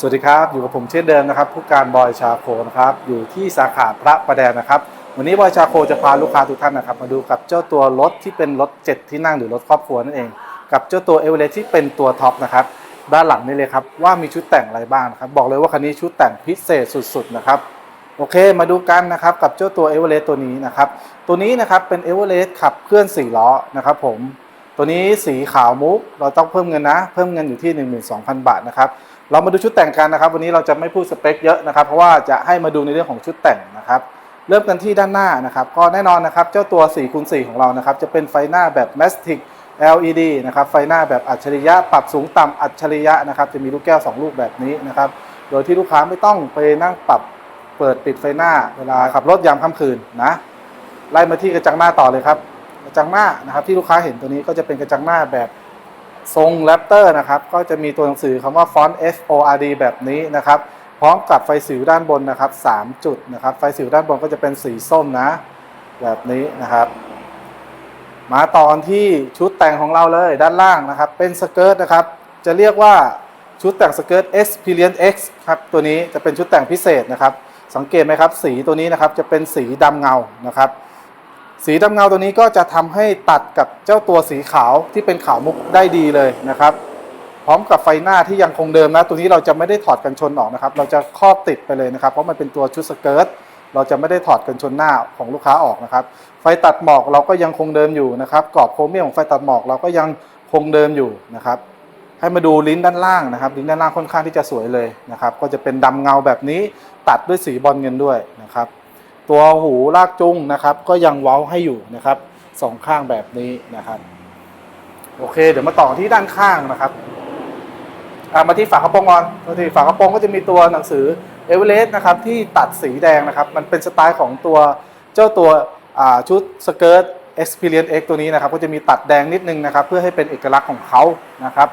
สวัสดีครับ อยู่กับผมเช่นเดิมนะครับผู้การบอยชาโคนะครับอยู่ที่สาขาพระประแดงนะครับ วันนี้บอยชาโคจะพาลูกค้าทุกท่านนะครับ มาดูกับเจ้าตัวรถที่เป็นรถ 7 ที่นั่งหรือรถครอบครัวนั่นเอง กับเจ้าตัวเอเวอเรสที่เป็นตัวท็อปนะครับด้านหลังนี่เลยครับว่ามีชุดแต่งอะไรบ้างนะครับบอกเลยว่าคันนี้ชุดแต่งพิเศษสุดๆนะครับโอเคมาดูกันนะครับกับเจ้าตัวเอเวอเรสตัวนี้นะครับตัวนี้นะครับเป็นเอเวอเรสขับเคลื่อน4ล้อนะครับผม ตัวนี้สีขาวมุกเราต้องเพิ่มเงินนะ เพิ่มเงินอยู่ที่ 12,000 บาทนะครับเรามาดูชุดแต่งกันนะครับ วันนี้เราจะไม่พูดสเปคเยอะนะครับ เพราะว่าจะให้มาดูในเรื่องของชุดแต่งนะครับเริ่มกันที่ด้านหน้านะครับ ก็แน่นอนนะครับ เจ้าตัว4คูณ4ของเรานะครับ จะเป็นไฟหน้าแบบ m a s t i c LED นะครับ ไฟหน้าแบบอัจฉริยะ ปรับสูงต่ำอัจฉริยะนะครับ จะมีลูกแก้ว 2 ลูกแบบนี้นะครับ โดยที่ลูกค้าไม่ต้องไปนั่งปรับเปิดปิดไฟหน้า เวลาขับรถยามค่ำคืนนะ ไล่มาที่กระจังหน้าต่อเลยครับ กระจังหน้านะครับ ที่ลูกค้าเห็นตัวนี้ก็จะเป็นกระจังหน้าแบบทรงแรปเตอร์นะครับ ก็จะมีตัวหนังสือคำว่าฟอนต์ F O R D แบบนี้นะครับ พร้อมกับไฟสิวด้านบนนะครับ 3 จุดนะครับ ไฟสิวด้านบนก็จะเป็นสีส้มนะ แบบนี้นะครับ มาตอนที่ชุดแต่งของเราเลยด้านล่างนะครับ เป็นสเกิร์ตนะครับ จะเรียกว่าชุดแต่งสเกิร์ต Experience X ครับตัวนี้จะเป็นชุดแต่งพิเศษนะครับ สังเกตไหมครับ สีตัวนี้นะครับจะเป็นสีดำเงานะครับ สีดำเงาตัวนี้ก็จะทำให้ตัดกับเจ้าตัวสีขาวที่เป็นขาวมุกได้ดีเลยนะครับ พร้อมกับไฟหน้าที่ยังคงเดิมนะ ตัวนี้เราจะไม่ได้ถอดกันชนออกนะครับ เราจะครอบติดไปเลยนะครับ เพราะมันเป็นตัวชุดสเกิร์ตเราจะไม่ได้ถอดกันชนหน้าของลูกค้าออกนะครับ ไฟตัดหมอกเราก็ยังคงเดิมอยู่นะครับกรอบโครเมียมของไฟตัดหมอกเราก็ยังคงเดิมอยู่นะครับ ให้มาดูลิ้นด้านล่างนะครับ ลิ้นด้านล่างค่อนข้างที่จะสวยเลยนะครับ ก็จะเป็นดำเงาแบบนี้ตัดด้วยสีบอลเงินด้วยนะครับ ตัวหูลากจุ้งนะครับ ก็ยังเว้าให้อยู่นะครับสองข้างแบบนี้นะครับ โอเค เดี๋ยวมาต่อที่ด้านข้างนะครับมาที่ฝากระโปรงก่อนมาที่ฝากระโปรงก็จะมีตัวหนังสือเอเวอเรสต์นะครับที่ตัดสีแดงนะครับ มันเป็นสไตล์ของตัวเจ้าตัวชุดสเกิร์ต Experience X ตัวนี้นะครับ ก็จะมีตัดแดงนิดนึงนะครับ เพื่อให้เป็นเอกลักษณ์ของเขานะครับ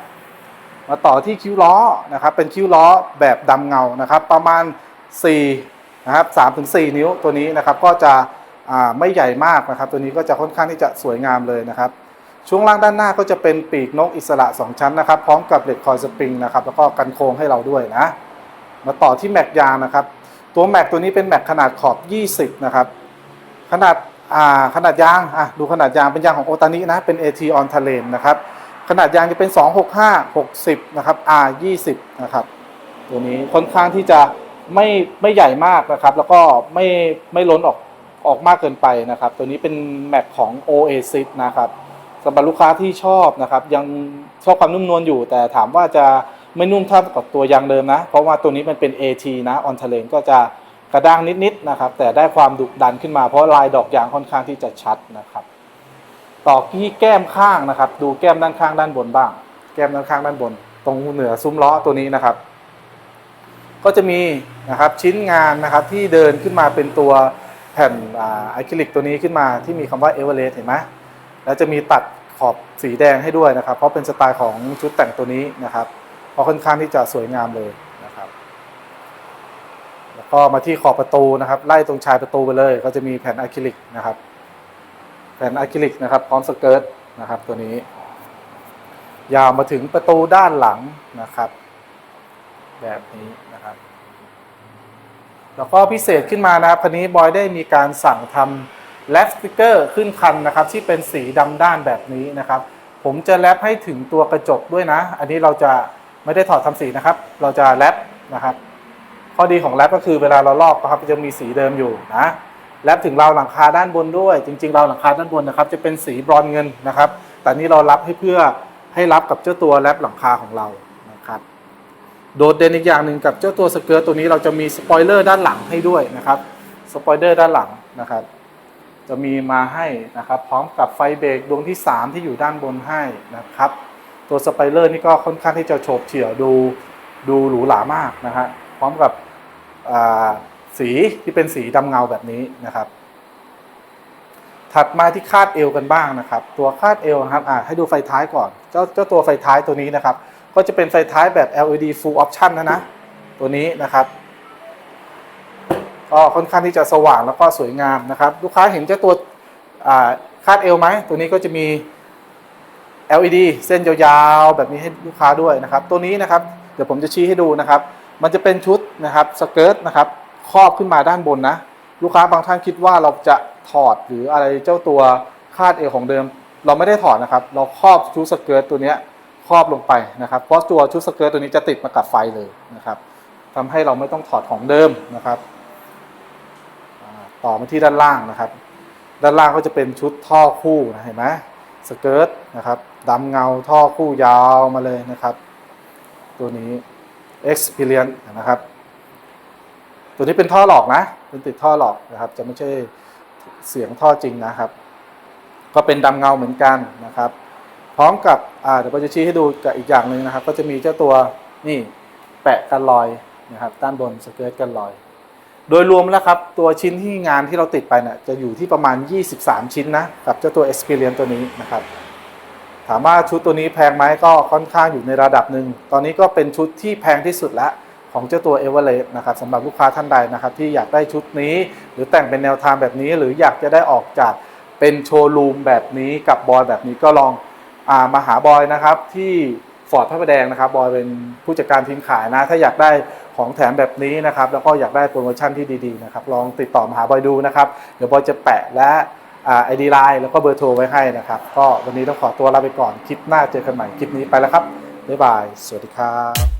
มาต่อที่คิ้วล้อนะครับ เป็นคิ้วล้อแบบดำเงานะครับ ประมาณ 4 นะครับ3ถึง4นิ้วตัวนี้นะครับก็จะไม่ใหญ่มากนะครับ ตัวนี้ก็จะค่อนข้างที่จะสวยงามเลยนะครับ ช่วงล่างด้านหน้าก็จะเป็นปีกนกอิสระ 2 ชั้นนะครับ พร้อมกับเหล็กคอยสปริงนะครับ แล้วก็กันโค้งให้เราด้วยนะ มาต่อที่แม็กยางนะครับ ตัวแม็กตัวนี้เป็นแม็กขนาดขอบ 20 นะครับ ขนาดาขนาดยางอะดูขนาดยางเป็นยางของโอตานินะ เป็น AT on t a l e n นะครับ ขนาดยางจะเป็น 265 60 นะครับ R 20 นะครับ ตัวนี้ค่อนข้างที่จะ ไม่ไม่ใหญ่มากนะครับ แล้วก็ไม่ไม่ล้นออกออกมากเกินไปนะครับ ตัวนี้เป็นแม็กของ Oasis นะครับสำหรับลูกค้าที่ชอบนะครับ ยังชอบความนุ่มนวลอยู่ แต่ถามว่าจะไม่นุ่มเท่ากับตัวยางเดิมนะ เพราะว่าตัวนี้มันเป็น AT นะ on t a l e n ก็จะกระด้างนิดๆนะครับ แต่ได้ความดุดันขึ้นมาเพราะลายดอกยางค่อนข้างที่จะชัดนะครับ ต่อที่แก้มข้างนะครับ ดูแก้มด้านข้างด้านบนบ้าง แก้มด้านข้างด้านบน ตรงเหนือซุ้มล้อตัวนี้นะครับ ก็จะมีนะครับชิ้นงานนะครับที่เดินขึ้นมาเป็นตัวแผ่นอะคริลิกตัวนี้ขึ้นมาที่มีคำว่าเอเวอเรสต์เห็นไหมแล้วจะมีตัดขอบสีแดงให้ด้วยนะครับ เพราะเป็นสไตล์ของชุดแต่งตัวนี้นะครับเพราะค่อนข้างที่จะสวยงามเลยนะครับ แล้วก็มาที่ขอบประตูนะครับ ไล่ตรงชายประตูไปเลย ก็จะมีแผ่นอะคริลิกนะครับแผ่นอะคริลิกนะครับพร้อมสเกิร์ตนะครับตัวนี้ ยาวมาถึงประตูด้านหลังนะครับ แบบนี้นะครับ แล้วก็พิเศษขึ้นมานะครับคันนี้บอยได้มีการสั่งทำแรปสติกเกอร์ขึ้นคันนะครับ ที่เป็นสีดำด้านแบบนี้นะครับ ผมจะแรปให้ถึงตัวกระจกด้วยนะ อันนี้เราจะไม่ได้ถอดทำสีนะครับ เราจะแรปนะครับ ข้อดีของแรปก็คือเวลาเราลอกนะครับจะมีสีเดิมอยู่นะแรปถึงราวหลังคาด้านบนด้วย จริงๆราวหลังคาด้านบนนะครับ จะเป็นสีบรอนเงินนะครับ แต่นี่เรารับให้เพื่อให้รับกับเจ้าตัวแรปหลังคาของเรา โดดเด่นอีกอย่างหนึ่งกับเจ้าตัวสเกิร์ตตัวนี้เราจะมีสปอยเลอร์ด้านหลังให้ด้วยนะครับสปอยเลอร์ด้านหลังนะครับ จะมีมาให้นะครับ พร้อมกับไฟเบรกดวงที่ 3 ที่อยู่ด้านบนให้นะครับ ตัวสปอยเลอร์นี่ก็ค่อนข้างที่จะโฉบเฉี่ยวดูดูหรูหรามากนะฮะพร้อมกับสีที่เป็นสีดำเงาแบบนี้นะครับ ถัดมาที่คาดเอวกันบ้างนะครับ ตัวคาดเอวนะครับอ่าให้ดูไฟท้ายก่อน เจ้าเจ้าตัวไฟท้ายตัวนี้นะครับ ก็จะเป็นไฟท้ายแบบ LED full option นะนะ ตัวนี้นะครับ ก็ค่อนข้างที่จะสว่างแล้วก็สวยงามนะครับ ลูกค้าเห็นเจ้าตัวคาดเอวไหม ตัวนี้ก็จะมี LED เส้นยาวๆ แบบนี้ให้ลูกค้าด้วยนะครับ ตัวนี้นะครับ เดี๋ยวผมจะชี้ให้ดูนะครับ มันจะเป็นชุดนะครับสเกิร์ตนะครับครอบขึ้นมาด้านบนนะ ลูกค้าบางท่านคิดว่าเราจะถอดหรืออะไรเจ้าตัวคาดเอวของเดิม เราไม่ได้ถอดนะครับ เราครอบชุดสเกิร์ตตัวเนี้ย ครอบลงไปนะครับเพราะตัวชุดสเกิร์ตตัวนี้จะติดมากับไฟเลยนะครับทำให้เราไม่ต้องถอดของเดิมนะครับต่อมาที่ด้านล่างนะครับ ด้านล่างก็จะเป็นชุดท่อคู่นะเห็นไหมสเกิร์ตนะครับดำเงาท่อคู่ยาวมาเลยนะครับ ตัวนี้ Experience นะครับ ตัวนี้เป็นท่อหลอกนะ เป็นติดท่อหลอกนะครับ จะไม่ใช่เสียงท่อจริงนะครับ ก็เป็นดำเงาเหมือนกันนะครับ พร้อมกับเดี๋ยวเราจะชี้ให้ดูกับอีกอย่างหนึ่งนะครับ ก็จะมีเจ้าตัวนี่แปะกันรอยนะครับด้านบนสเกิร์ตกันรอย โดยรวมแล้วครับ ตัวชิ้นที่งานที่เราติดไปเนี่ยจะอยู่ที่ประมาณ 23 ชิ้นนะกับเจ้าตัว Experience ตัวนี้นะครับ ถามว่าชุดตัวนี้แพงไหมก็ค่อนข้างอยู่ในระดับหนึ่ง ตอนนี้ก็เป็นชุดที่แพงที่สุดแล้วของเจ้าตัว e v e r e s t นะครับสำหรับลูกค้าท่านใดนะครับ ที่อยากได้ชุดนี้ หรือแต่งเป็นแนวทางแบบนี้ หรืออยากจะได้ออกจากเป็นโชว์รูมแบบนี้กับบอยแบบนี้ก็ลอง มาหาบอยนะครับที่ฟอร์ดพระประแดงนะครับบอยเป็นผู้จัดการทีมขายนะ ถ้าอยากได้ของแถมแบบนี้นะครับ แล้วก็อยากได้โปรโมชั่นที่ดีๆนะครับ ลองติดต่อมาหาบอยดูนะครับ เดี๋ยวบอยจะแปะและไอดีไลน์แล้วก็เบอร์โทรไว้ให้นะครับ ก็วันนี้ต้องขอตัวลาไปก่อน คลิปหน้าเจอกันใหม่ คลิปนี้ไปแล้วครับ บ๊ายบาย สวัสดีครับ